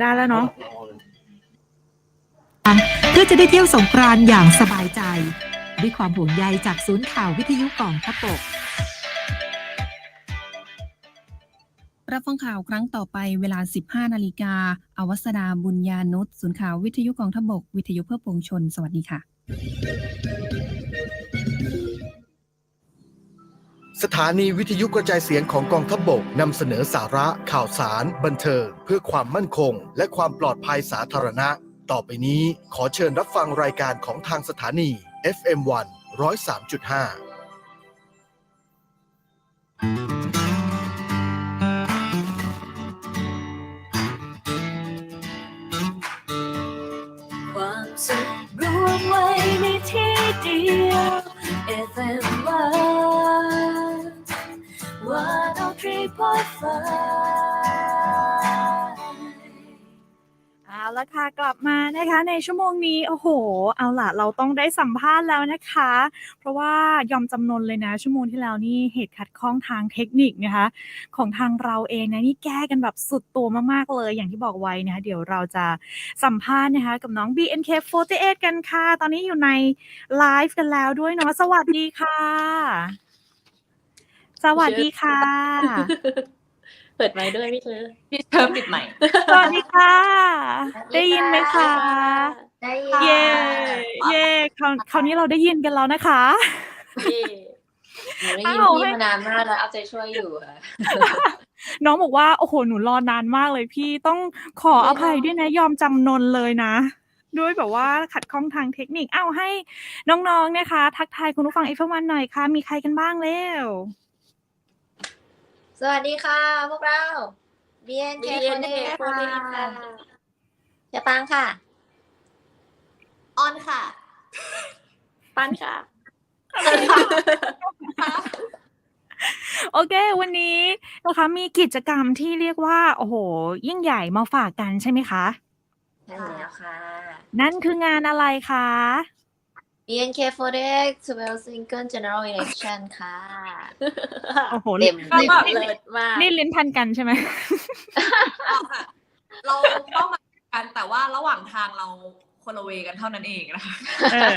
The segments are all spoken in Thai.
ได้แล้วเนาะเพื่อจะได้เที่ยวสงกรานต์อย่างสบายใจ ด้วยความห่วงใยจากศูนย์ข่าววิทยุกองทัพบกรับฟังข่าวครั้งต่อไปเวลา 15 นาฬิกาอวัสดาบุญญานุชศูนย์ข่าววิทยุกองทพบก วิทยุเพื่อปวงชน สวัสดีค่ะ สถานีวิทยุกระจายเสียงของกองทัพบกนำเสนอสาระ ข่าวสาร บันเทิง เพื่อความมั่นคง และความปลอดภัยสาธารณะ ต่อไปนี้ขอเชิญรับฟังรายการของทางสถานี FM1 103.5ความสุขรวมไว้ในที่เดียว FM One One oh three point five เอาละค่ะกลับมานะคะในชั่วโมงนี้โอ้โห เอาล่ะเราต้องได้สัมภาษณ์แล้วนะคะ เพราะว่ายอมจำนนเลยนะ ชั่วโมงที่แล้วนี่เหตุขัดข้องทางเทคนิคนะคะ ของทางเราเองนะนี่แก้กันแบบสุดตัวมากๆเลย อย่างที่บอกไว้นะคะเดี๋ยวเราจะสัมภาษณ์นะคะกับน้อง BNK48 กันค่ะ ตอนนี้อยู่ในไลฟ์กันแล้วด้วยเนาะสวัสดีค่ะ สวัสดีค่ะ เปิดไมค์ด้วยพี่เธอพี่เธอปิดใหม่ สวัสดีค่ะ ได้ยินไหมคะ ได้เย่เย่คราวคราวนี้เราได้ยินกันแล้วนะคะ เย่หนูได้ยินอ้าวพี่มานานมากแล้วเอาใจช่วยอยู่ค่ะน้องบอกว่าโอ้โหหนูรอนานมากเลยพี่ต้องขออภัยด้วยนะยอมจำนนเลยนะ ด้วยแบบว่าขัดข้องทางเทคนิคเอ้าให้น้องๆนะคะ ทักทายคุณผู้ฟังเอฟวันหน่อยค่ะ มีใครกันบ้างเร็ว สวัสดีค่ะ พวกเรา BNK เย่คนเย่นี้โคตรดีค่ะค่ะจะปังค่ะ ออนค่ะ ปั้นค่ะ โอเค วันนี้นะคะมีกิจกรรมที่เรียกว่า โอ้โห ยิ่งใหญ่มาฝากกันใช่ไหมคะ ใช่แล้วค่ะ นั่นคืองานอะไรคะ BNK48 12 Single General Election ค่ะ โอ้โหเต็มก็เต็มแบบเลเลิยศมากนี่ลิ้นพันกันใช่ไหมเอาค่ะเราเป้าหมายกันแต่ว่าระหว่างทางเราคนละเวกันเท่านั้นเองนะคะเออ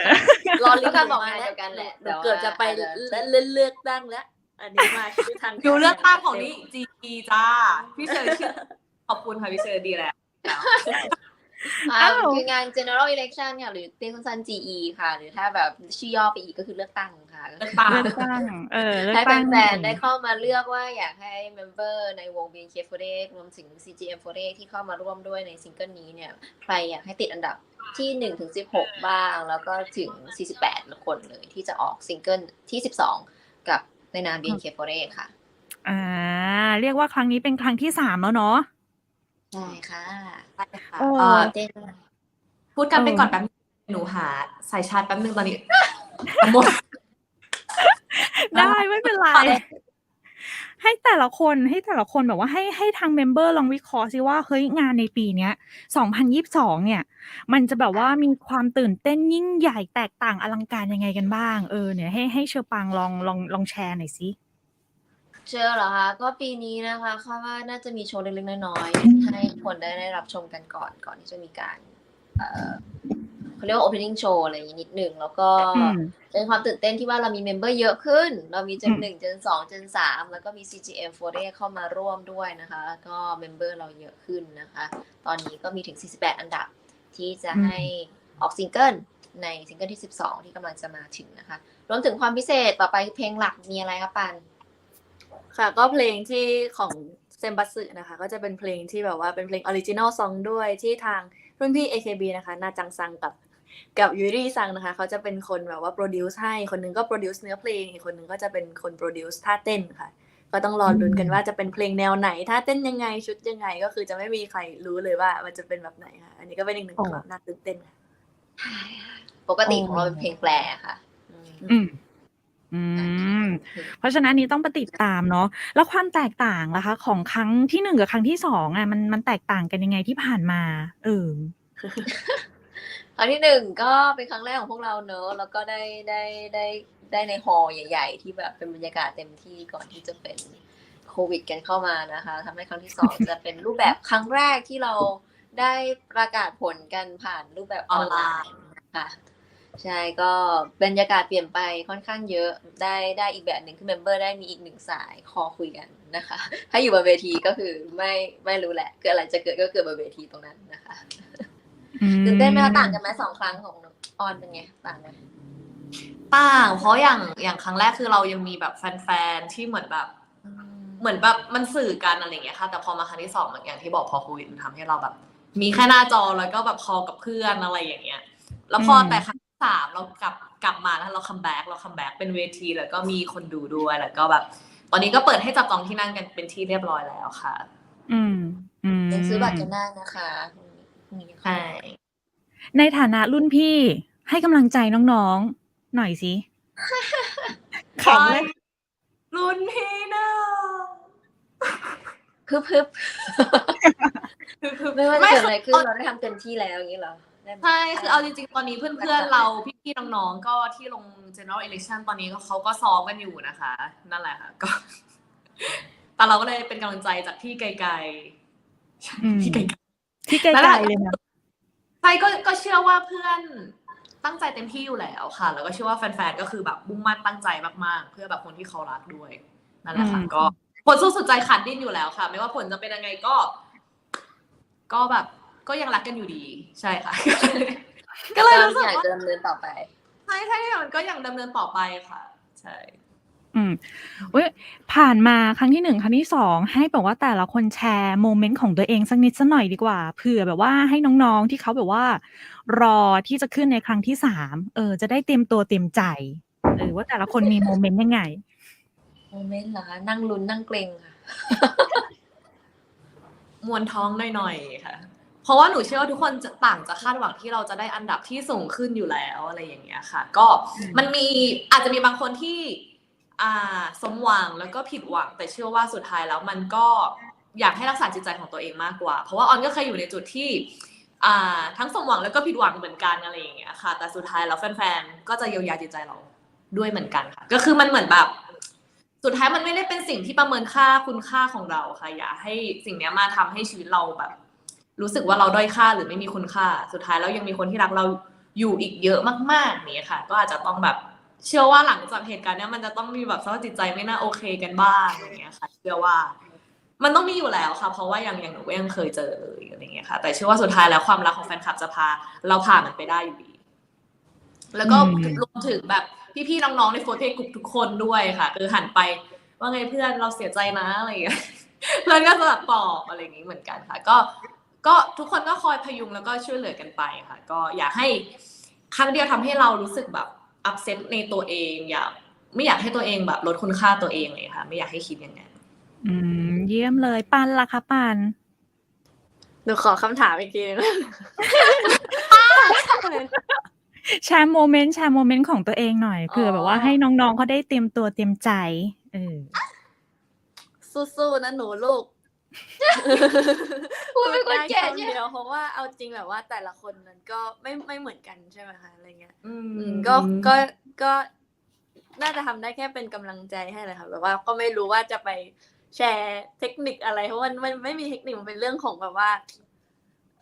รอลิ้นก็กันบบออกกงานมาเดียวกันแหละหแต่นูว่าเกิดจะไปอาจจะเล่นเลือกตั้งแล้ว อันนี้มาชื่อทางดูเลือกตั้งของนี่จีจ้า พี่เชอร์ชื่อขอบคุณค่ะพี่เชอร์ดีแล้ว อ่าอ้าวคืองาน General Election ค่ะหรือเรียกสั้นๆ GE ค่ะ หรือถ้าแบบชื่อย่อไปอีกก็คือเลือกตั้งค่ะเลือกตั้งเลือกตั้งเออเลือกให้ตั้งแฟนๆได้เข้ามาเลือกว่าอยากให้เมมเบอร์ในวง BNK48 รวมถึง CGM48 ที่เข้ามาร่วมด้วยในซิงเกิลนี้เนี่ย ใครอยากให้ติดอันดับที่1ถึง16 บ้าง แล้วก็ถึง 48 คนเลยที่จะออกซิงเกิลที่ 12 กับในนาม BNK48 ค่ะ อ่า เรียกว่าครั้งนี้เป็นครั้งที่สามแล้วเนาะใช่ค่ะใช่ค่ะโอ้เอ่อเต้นพูดกันไปเออก่อนแป๊บนึงหนูหาสายชาร์จแป๊บนึงตอนนี้ หมด ได้ไม่เป็นไร ให้แต่ละคนให้แต่ละคนแบบว่าให้ให้ทางเมมเบอร์ลองวิเคราะห์ซิว่าเฮ้ยงานในปีเนี้ย2022 เนี่ย มันจะแบบว่ามีความตื่นเต้นยิ่งใหญ่แตกต่างอลังการยังไงกันบ้าง เออเนี่ยให้ให้เชอปังลองลองลองแชร์หน่อยสิ เชื่อเหรอคะ ก็ปีนี้นะคะคาดว่าน่าจะมีโชว์เล็กๆน้อยๆให้คนได้ได้รับชมกันก่อนก่อนที่จะมีการเอ่อเขาเรียกว่า opening show อะไรอย่างนี้นิดหนึ่งแล้วก็อืม เป็นความตื่นเต้นที่ว่าเรามีเมมเบอร์เยอะขึ้น เรามีเจอืนมหนึ่งเจนสองเจนสามแล้วก็มี CGM48 เข้ามาร่วมด้วยนะคะ ก็เมมเบอร์เราเยอะขึ้นนะคะ ตอนนี้ก็มีถึง 48 อันดับที่จะให้ออกซิงเกิลในซิงเกิลที่ 12 ที่กำลังจะมาถึงนะคะ รวมถึงความพิเศษต่อไปเพลงหลักมีอะไรคะปัน ค่ะก็เพลงที่ของเซมบัสสึนะคะ ก็จะเป็นเพลงที่แบบว่าเป็นเพลงออริจินอลซองด้วยที่ทางรุ่นพี่ AKB นะคะ นาจังซังกับกับยูริซังนะคะ เขาจะเป็นคนแบบว่าโปรดิวซ์ให้ คนหนึงก็โปรดิวซ์เนื้อเพลง อีกคนหนึงก็จะเป็นคนโปรดิวซ์ท่าเต้นค่ะ ก็ต้องรอลุ้นกันว่าจะเป็นเพลงแนวไหน ท่าเต้นยังไง ชุดยังไง ก็คือจะไม่มีใครรู้เลยว่ามันจะเป็นแบบไหนค่ะ อันนี้ก็เป็นอีกหนึ่งความน่าตื่นเต้นค่ะ ปกติของเราเป็นเพลงแปลค่ะ อืม อืมอืม เพราะฉะนั้นอันนี้ต้องไปติดตามเนาะ แล้วความแตกต่างล่ะคะ ของครั้งที่หนึ่งกับครั้งที่สองอะมัน มันแตกต่างกันยังไงที่ผ่านมา เออครั้งที่หนึ่งก็เป็นครั้งแรกของพวกเราเนอะแล้วก็ได้ ได้ ได้ ได้ในฮอลล์ใหญ่ ๆ ที่แบบเป็นบรรยากาศเต็มที่ก่อนที่จะเป็นโควิดกันเข้ามานะคะ ทำให้ครั้งที่สองจะเป็นรูปแบบครั้งแรกที่เราได้ประกาศผลกันผ่านรูปแบบออนไลน์ค่ะ ใช่ก็บรรยากาศเปลี่ยนไปค่อนข้างเยอะได้ได้อีกแบบหนึ่งคือเมมเบอร์ได้มีอีกหนึ่งสายคอคุยกันนะคะ ถ้าอยู่บนเวทีก็คือไม่ไม่รู้แหละเกิดอะไรจะเกิดก็เกิดบนเวทีตรงนั้นนะคะอืมตื่นเต้นไหมคะต่างกันไหมสองครั้งของออนเป็นไงต่างไหมต่าง เพราะอย่างอย่างครั้งแรกคือเรายังมีแบบแฟนๆที่เหมือนแบบเหมือนแบบมันสื่อกันอะไรอย่างเงี้ยค่ะ แต่พอมาครั้งที่สองเหมือนอย่างที่บอกพอโควิดมันทำให้เราแบบ มีแค่หน้าจอแล้วก็แบบคอลกับเพื่อนอะไรอย่างเงี้ย แล้วพออมแต่ครั้งที่ สามเรากลับกลับมาแล้วเราคัมแบ็กเราคัมแบ็กเป็นเวที แล้วก็มีคนดูด้วยแล้วก็แบบ ตอนนี้ก็เปิดให้จับจองที่นั่งกันเป็นที่เรียบร้อยแล้วค่ะ อืมอืมยังซื้อบัตรกันได้นะคะพรุ่งนี้ค่ะใช่ในฐานะรุ่นพี่ให้กำลังใจน้องๆ หน่อยสิขำเลยรุ่นพี่เนอะฮึบฮึบไม่ว่าจะไม่เกิดอะไรขึ้นคือเราได้ทำเต็มที่แล้วอย่างนี้เหรอได้ไหม ใช่คือเอาจริงๆ ตอนนี้เพื่อนๆ เราพี่ๆ น้องๆ ก็ที่ลง general election ตอนนี้ก็เขาก็ซ้อมกันอยู่นะคะ นั่นแหละค่ะก็แต่เราก็เลยเป็นกำลังใจจากที่ไกลอืมๆที่ไกลที่ไกลนั่นแหละๆเลยนะๆใช่ก็ก็เชื่อว่าเพื่อนตั้งใจเต็มที่อยู่แล้วค่ะ แล้วก็เชื่อว่าแฟนๆ ก็คือแบบมุ่งมั่นตั้งใจมากๆ เพื่อแบบคนที่เขารักด้วยนั่นแหละค่ะอืมก็ผลสู้สุดใจขาดดิ้นอยู่แล้วค่ะ ไม่ว่าผลจะเป็นยังไงก็ ก็แบบ ก็ยังรักกันอยู่ดี ใช่ค่ะ ก็เลยรู้สึกอยากว่าจะดำเนินต่อไป ใช่ใช่มันก็ยังดำเนินต่อไปค่ะ ใช่ อืมเว้ยผ่านมาครั้งที่หนึ่งครั้งที่สองให้แบบว่าแต่ละคนแชร์โมเมนต์ของตัวเองสักนิดสักหน่อยดีกว่าเผื่อแบบว่าให้น้องๆที่เขาแบบว่า รอที่จะขึ้นในครั้งที่สามเออ จะได้เตรียมตัวเตรียมใจเออว่าแต่ละคนมีโมเมนต์ยังไง โมเมนต์เหรอคะนั่งลุ้นนั่งเกรงค่ะ มวนท้องหน่อยๆค่ะ เพราะว่าหนูเชื่อว่าทุกคนจะต่างจะคาดหวังที่เราจะได้อันดับที่สูงขึ้นอยู่แล้วอะไรอย่างเงี้ยค่ะ ก็มันมีอาจจะมีบางคนที่อ่าสมหวังแล้วก็ผิดหวัง แต่เชื่อว่าสุดท้ายแล้วมันก็อยากให้รักษาจิตใจของตัวเองมากกว่า เพราะว่าออนก็เคยอยู่ในจุดที่อ่าทั้งสมหวังแล้วก็ผิดหวังเหมือนกันอะไรอย่างเงี้ยค่ะ แต่สุดท้ายแล้วแฟนๆก็จะเยียวยาจิตใจเราด้วยเหมือนกันค่ะ ก็คือมันเหมือนแบบ สุดท้ายมันไม่ได้เป็นสิ่งที่ประเมินค่าคุณค่าของเราค่ะอย่าให้สิ่งเนี้ยมาทำให้ชีวิตเราแบบ รู้สึกว่าเราด้อยค่าหรือไม่มีคุณค่า สุดท้ายแล้วยังมีคนที่รักเราอยู่อีกเยอะมากๆนี้ค่ะ ก็อาจจะต้องแบบเชื่อว่าหลังจากเหตุการณ์เนี้ยมันจะต้องมีแบบสภาพจิตใจไม่น่าโอเคกันบ้างอย่างเงี้ยค่ะ เชื่อว่า มันต้องมีอยู่แล้วค่ะ เพราะว่าอย่างอย่างหนูก็ยังเคยเจอเลยอะไรเงี้ยค่ะ แต่เชื่อว่าสุดท้ายแล้วความรักของแฟนคลับจะพา เราผ่านมันไปได้อยู่ดีแล้วก็อืมรวมถึงแบบพี่ๆน้องๆในโฟร์เทกลุ่มทุกคนด้วยค่ะคือหันไปว่าไงเพื่อนเราเสียใจนะอะไรอย่างเงี้ยเพื่อนก็จะแบบปลอบอะไรอย่างงี้เหมือนกันค่ะ ก็ ก็ทุกคนก็คอยพยุงแล้วก็ช่วยเหลือกันไปค่ะ ก็อยากให้ครั้งเดียวทำให้เรารู้สึกแบบอัพเซตในตัวเองอยากไม่อยากให้ตัวเองแบบลดคุณค่าตัวเองเลยค่ะ ไม่อยากให้คิดอย่างนั้นอืม เยี่ยมเลยปันล่ะคะปันหนูขอคำถามอีกทีนึงแชร์โมเมนต์แชร์โมเมนต์ของตัวเองหน่อยเผื่อแบบว่าให้น้องๆเขาได้เตรียมตัวเตรียมใจเออสู้ๆนะหนูลูก พูดเป็นคนได้แก่คำใช่ไหมเดียวเพราะว่าเอาจริงแบบว่าแต่ละคนมันก็ไม่ไม่เหมือนกันใช่ไหมคะอะไรเงี้ยอือืมมก็ก็ก็น่าจะทำได้แค่เป็นกำลังใจให้เลยค่ะแบบว่าก็ไม่รู้ว่าจะไปแชร์เทคนิคอะไร เพราะมันมันไม่มีเทคนิคมันเป็นเรื่องของแบบว่า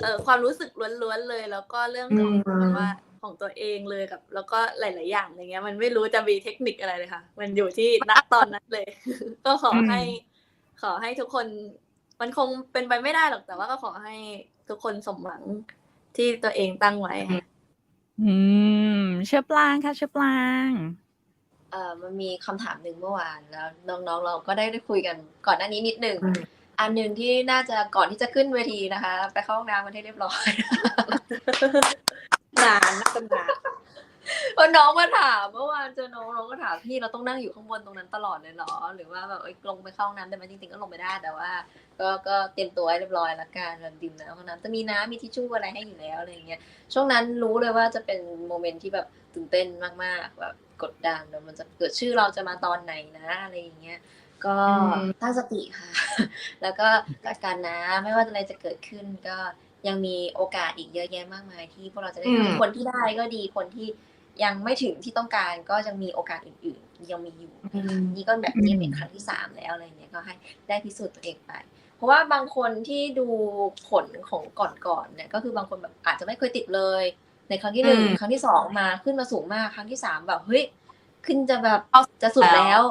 เออความรู้สึกล้วนๆเลย แล้วก็เรื่องของแบบว่าของตัวเองเลยกับ แล้วก็หลาย ๆ อย่างอะไรเงี้ย มันไม่รู้จะมีเทคนิคอะไรเลยค่ะ มันอยู่ที่ณตอนนั้นเลย ก็ขอให้ ขอให้ทุกคน มันคงเป็นไปไม่ได้หรอกแต่ว่าก็ขอให้ทุกคนสมหวังที่ตัวเองตั้งไว้ค่ะอืม เชื่อปลางค่ะ เชื่อปลางเอ่อมันมีคำถามหนึ่งเมื่อวานแล้วน้องๆ เราก็ได้ได้คุยกันก่อนหน้านี้นิดหนึ่งอืมอันหนึ่งที่น่าจะก่อนที่จะขึ้นเวทีนะคะ ไปเข้าห้องน้ำมันให้เรียบร้อยนานนักนานเพราะน้องมาถามเมื่อวานเจอน้องน้องก็ถามพี่เราต้องนั่งอยู่ข้างบนตรงนั้นตลอดเลยเหรอ หรือว่าแบบเอ้ยลงไปเข้าห้องน้ำได้ไหมจริงๆก็ลงไปได้แต่ว่า ก็ก็เตรียมตัวให้เรียบร้อยละกันแบบดื่มน้ำห้องน้ำจะมีน้ำมีทิชชู่อะไรให้อยู่แล้วอะไรอย่างเงี้ยช่วงนั้นรู้เลยว่าจะเป็นโมเมนต์ที่แบบตื่นเต้นมากๆแบบกดดันแล้วมันจะเกิดชื่อเราจะมาตอนไหนนะอะไรอย่างเงี้ยก็อืมตั้งสติค่ะ แล้วก็จัดการนะไม่ว่าอะไรจะเกิดขึ้นก็ยังมีโอกาสอีกเยอะแยะมากมาย ที่พวกเราจะได้อืมทำคนที่ได้ก็ดีคนที่ ยังไม่ถึงที่ต้องการก็ยังมีโอกาสอื่น ๆ ยังมีอยู่นะคะนี่ก็แบบนี้เป็นครั้งที่สามแล้วอะไรเงี้ยก็ให้ได้พิสูจน์ตัวเองไป เพราะว่าบางคนที่ดูผลของก่อนๆเนี่ยก็คือบางคนแบบอาจจะไม่เคยติดเลย ในครั้งที่หนึ่งอืมครั้งที่สองมาขึ้นมาสูงมากครั้งที่สามแบบเฮ้ยขึ้นจะแบบเอาจะสุดแล้แล้วว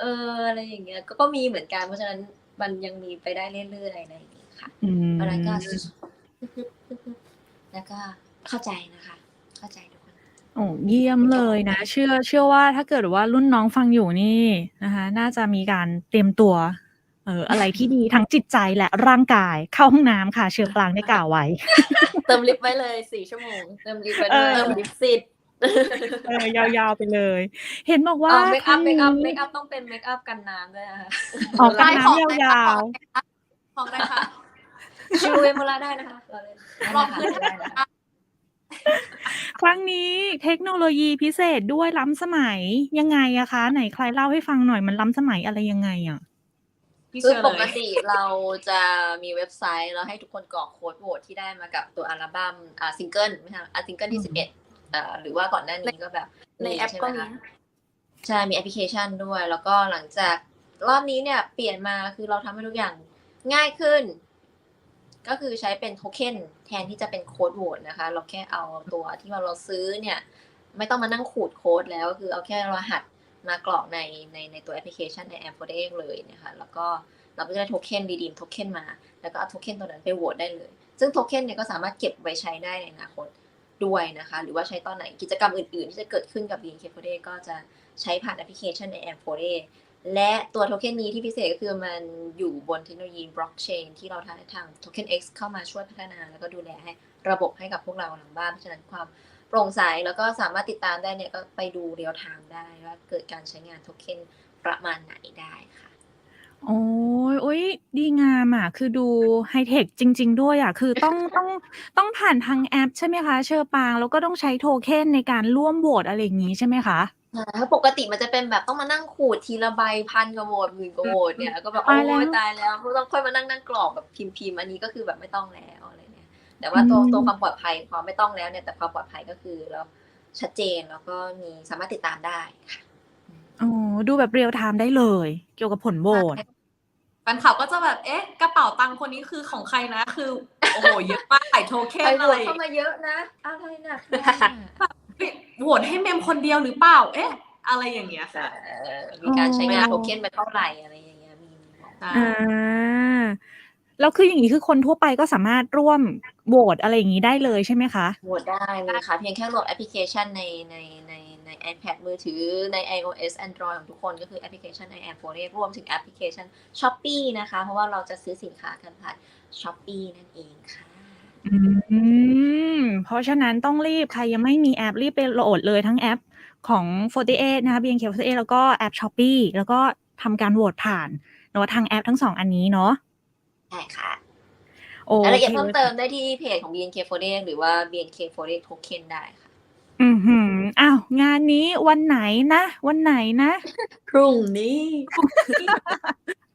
เอออะไรอย่างเงี้ยก็ก็มีเหมือนกันเพราะฉะนั้นมันยังมีไปได้เรื่อยๆอะไรอย่างเงี้ยค่ะอืมเพราะฉะนั้นก็แล้วก็เข้าใจนะคะ เข้าใจทุกคน โอ้ เยี่ยมเลยนะ เชื่อ เชื่อว่า ถ้าเกิดว่ารุ่นน้องฟังอยู่นี่นะคะ น่าจะมีการเตรียมตัว เอออะไรที่ดีทั้งจิตใจและร่างกาย เข้าห้องน้ำค่ะ เชือปรางได้กล่าวไว้ เติมลิฟต์ไว้เลยสี่ชั่วโมง เติมลิฟต์ไว้เอด้วยอเติมลิฟต์สิทธิ์เออ ยาว ๆ ไปเลย เห็นบอกว่าเมคอัพคเมรั้งคอัพนี้ เมคอัพต้องเป็นเมคอัพกันน้ำด้วยนะคะออกกันได้ของน้ำได้ยาค่ะวของได้ค่ะชูเวโมลาได้นะคะเราเล่นรองพื้นได้นะคะๆ ครั้งนี้เทคโนโลยีพิเศษด้วย ล้ำสมัย ยังไงอะคะ ไหนใครเล่าให้ฟังหน่อยมันล้ำสมัยอะไรยังไงอะ พี่คือเชื่อปเลกย ติเราจะมีเว็บไซต์แล้วให้ทุกคนกรอกโค้ดโหวตที่ได้มากับตัวอัลบั้มอ่าซิงเกิลไม่ใช่อ่าซิงเกิลที่สิบเอ็ดอ่าหรือว่าก่อนหน้านี้ก็แบบในแอปใช่ไหก็มมี คะ ใช่ มีแอปพลิเคชันด้วย แล้วก็หลังจากรอบนี้เนี่ย เปลี่ยนมาคือเราทำให้ทุกอย่างง่ายขึ้น ก็คือใช้เป็นโทเค็นแทนที่จะเป็นโค้ดโหวตนะคะ เราแค่เอาตัวที่เราซื้อเนี่ย ไม่ต้องมานั่งขูดโค้ดแล้วก็คือเอาแค่รหัสมากรอกในในในตัวแอปพลิเคชันในแอปโฟเดงเลยนะคะ แล้วก็เราก็จะได้โทเค็นรีดีมโทเค็นมา แล้วก็เอาโทเค็นตัวนั้นไปโหวตได้เลย ซึ่งโทเค็นเนี่ยก็สามารถเก็บไว้ใช้ได้ในอนาคตด้วยนะคะ หรือว่าใช้ตอนไหนกิจกรรมอื่นๆ ที่จะเกิดขึ้นกับ b n k 4 d ก็จะใช้ผ่านแอปพลิเคชันในแอปโฟเด และตัวโทเค็นนี้ที่พิเศษก็คือมันอยู่บนเทคโนโลยีบล็อกเชนที่เราทางทาง Token X เข้ามาช่วยพัฒนา แล้วก็ดูแลให้ระบบให้กับพวกเราหลังบ้าน เพราะฉะนั้นความโปร่งใสแล้วก็สามารถติดตามได้เนี่ยก็ไปดูเรียลไทม์ได้ว่าเกิดการใช้งานโทเค็นประมาณไหนได้ค่ะโอ้ยโอ้ยดีงามอะ คือดูไฮเทคจริง ๆ ด้วยอะ คือต้องต้องต้องผ่านทางแอปใช่ไหมคะ เชอร์ปาง แล้วก็ต้องใช้โทเค็นในการร่วมโหวตอะไรอย่างนี้ใช่ไหมคะ ถ้าปกติมันจะเป็นแบบต้องมานั่งขูดทีละใบพันกว่าโหวตหมื่นกว่าโหวตเนี่ยก็แบบตายแล้วโอ้ยตายแล้วต้องค่อยมานั่งนั่งกรอกแบบพิมพ์พิมพ์อันนี้ก็คือแบบไม่ต้องแล้วอะไรเนี่ย แต่ว่าตัวอืมตัวความปลอดภัยความไม่ต้องแล้วเนี่ยแต่ความปลอดภัยก็คือเราชัดเจนแล้วก็มีสามารถติดตามได้ค่ะอ๋อดูแบบเรียลไทม์ได้เลย เกี่ยวกับผลโหวตแฟนคลับก็จะแบบเอ๊ะกระเป๋าตังค์คนนี้คือของใครนะ คือโอ้โหเยอะมากหลายโทเค็ไปนโหวอะไรตเข้ามาเยอะนะอะไรหนักเนี่ยเฮ้ย โหวตให้เมมคนเดียวหรือเปล่า เอ๊ะ อะไรอย่างเงี้ยค่ะเออมีการใช้งานอ๋อโทเค็นไปเท่าไหร่อะไรอย่างเงี้ยมีมีบอกอ่าแล้วคืออย่างนี้คือคนทั่วไปก็สามารถร่วมโหวตอะไรอย่างนี้ได้เลยใช่ไหมคะโหวตได้เลยค่ะ เพียงแค่โหลดแอปพลิเคชันในในในใน iPad มือถือใน iOS Android ของทุกคนก็คือแอปพลิเคชัน i a m f o r e รวมถึงแอปพลิเคชัน Shopee นะคะ เพราะว่าเราจะซื้อสินค้ากันผ่าน Shopee นั่นเองค่ะ อืม เพราะฉะนั้นต้องรีบใครยังไม่มีแอปรีบไปโหลดเลยทั้งแอปของ 48 นะคะ BNK48 แล้วก็แอป Shopee แล้วก็ทำการโหวตผ่านเนาะทางแอปทั้งสองอันนี้เนาะใช่ค่ะโอรายละเอียดเคเพิ่มเติมได้ที่เพจของ BNK48 หรือว่า BNK48 Token ได้ค่ะ อือหืออ้าว งานนี้วันไหนนะ วันไหนนะพรุ่งนี้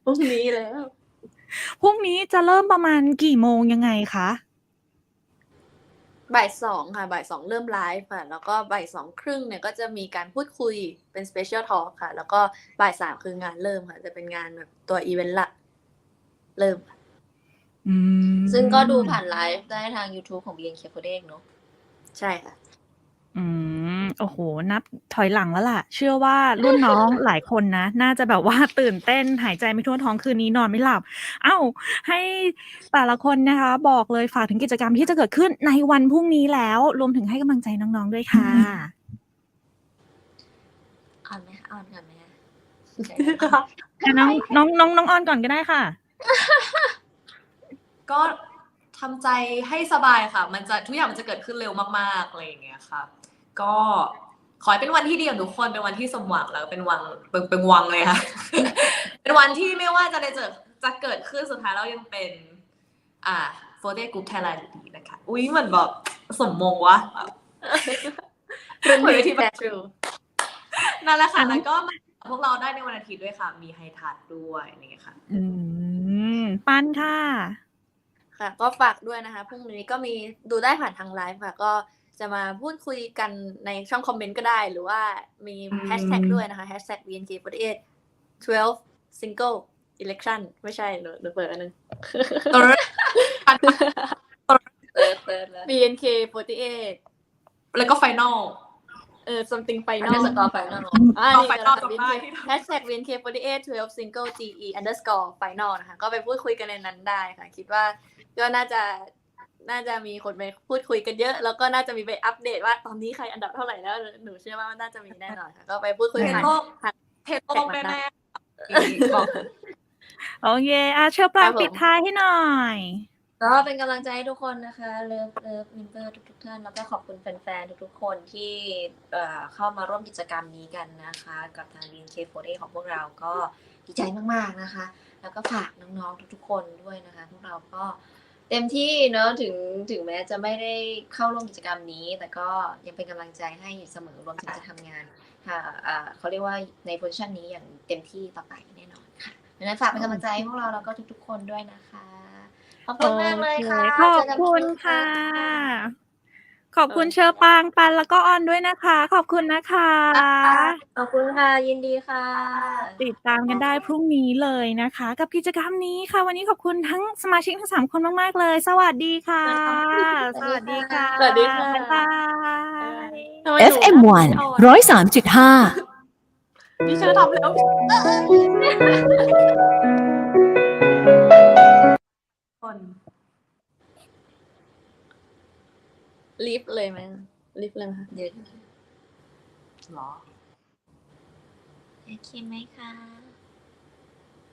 พรุ่งนี้แล้วพรุ่งนี้จะเริ่มประมาณกี่โมงยังไงคะ บ่ายสองค่ะบ่ายสองเริ่มไลฟ์ค่ะ แล้วก็บ่ายสองครึ่งเนี่ยก็จะมีการพูดคุยเป็นสเปเชียลทอ l k ค่ะ แล้วก็บ่ายสามคืองานเริ่มค่ะ จะเป็นงานแบบตัวอีเวนต์หลักเริ่มค่ะอืมซึ่งก็ดูผ่านไลฟ์ได้ทาง YouTube ของ BNK48 เนอะใช่ค่ะ อืม โอ้โหนับถอยหลังแล้วล่ะ เชื่อว่ารุ่นน้องหลายคนนะ น่าจะแบบว่า ตื่นเต้น หายใจไม่ทั่วท้อง คืนนี้นอนไม่หลับเอ้าให้แต่ละคนนะคะ บอกเลย ฝากถึงกิจกรรมที่จะเกิดขึ้นในวันพรุ่งนี้แล้ว รวมถึงให้กำลังใจน้อง ๆ ด้วยค่ะอ่อนไหมคะอ่อนกันไหมคะอะน้องน้องน้องน้องออนก่อนก็ได้ค่ะ ก็ทำใจให้สบายค่ะ มันจะทุกอย่างมันจะเกิดขึ้นเร็วมากๆอะไรอย่างเงี้ยค่ะ ก็ขอให้เป็นวันที่ดีของทุกคนเป็นวันที่สมหวังแล้วเป็นวังเป็นเป็นวังเลยค่ะ เป็นวันที่ไม่ว่าจะอะไรจะจะเกิดขึ้นสุดท้ายแล้วยังเป็น อ่าโฟเดกรุ๊ปไทยแลนด์ดีนะคะ อุ้ยเหมือนแบบสมมงวะรุ่นเหมือนพี่ที่แบแบบทรูนั่นแหละค่ะอะแล้วก็มาพวกเราได้ในวันอาทิตย์ด้วยค่ะ มีไฮทัชด้วยนี่ค่ะ อืมปันค่ะ ค่ะ ก็ฝากด้วยนะคะพรุ่งนี้ก็มีดูได้ผ่านทางไลฟ์ค่ะ ก็ จะมาพูดคุยกันในช่องคอมเมนต์ก็ได้ หรือว่ามีอืมแฮชแท็กด้วยนะคะแฮชแท็ก BNK48 12 single election ไม่ใช่หนูหนูเปิดอันนึงตอนนั้นเติร์ดเติร์ดแล้ว BNK48 แล้วก็ไฟนอลเออ something อัน final นี้สกอร์ไฟนอลอ่าต่อนี่ไปก็ต่อนะคะจำได้ BNK hashtag BNK48 12 single GE underscore final นะคะ ก็ไปพูดคุยกันในนั้นได้ค่ะ คิดว่าก็น่าจะ น่าจะมีคนไปพูดคุยกันเยอะ แล้วก็น่าจะมีไปอัปเดตว่าตอนนี้ใครอันดับเท่าไหร่แล้ว หนูเชื่อว่ามันน่าจะมีแน่นอนค่ะ ก็ไปพูดคุยกันโลกผ่านเทโลกแน่โอเคอะเชอปราปิดท้ายให้หน่อยก็เป็นกำลังใจให้ทุกคนนะคะเลิฟเลิฟเมมเบอร์ทุกๆท่านแล้วก็ขอบคุณแฟนๆทุกๆคนที่เอ่อเข้ามาร่วมกิจกรรมนี้กันนะคะ กับทาง BNK48 ของพวกเราก็ดีใจมากๆนะคะ แล้วก็ฝากน้องๆทุกๆคนด้วยนะคะ พวกเราก็ เต็มที่เนอะถึงถึงแม้จะไม่ได้เข้าร่วมกิจกรรมนี้ แต่ก็ยังเป็นกำลังใจให้อยู่เสมอรวมถึงจะทำงานค่ะอ่าเขาเรียกว่าในโพสิชันนี้อย่างเต็มที่ต่อไปแน่นอนค่ะดังนั้นฝากเป็นกำลังใจให้พวกเราแล้วก็ทุกๆคนด้วยนะคะ ขอบคุณมากเลยค่ะโอเคขอบคุณค่ะ ขอบคุณเชอปางปันแล้วก็ออนด้วยนะคะ ขอบคุณนะคะ ขอบคุณค่ะ ยินดีค่ะ ติดตามกันได้พรุ่งนี้เลยนะคะ กับกิจกรรมนี้ค่ะ วันนี้ขอบคุณทั้งสมาชิกทั้งสามคนมากๆเลย สวัสดีค่ะ สวัสดีค่ะสวัสดีค่ะบ๊ายบายทำไมหนู FM1 ร้อยสามจุดห้านี่เชิญทำแล้วคน ลิฟต์เลยไหมลิฟต์เลยไหมคะเดี๋ยวเหรอโอเคไหมคะ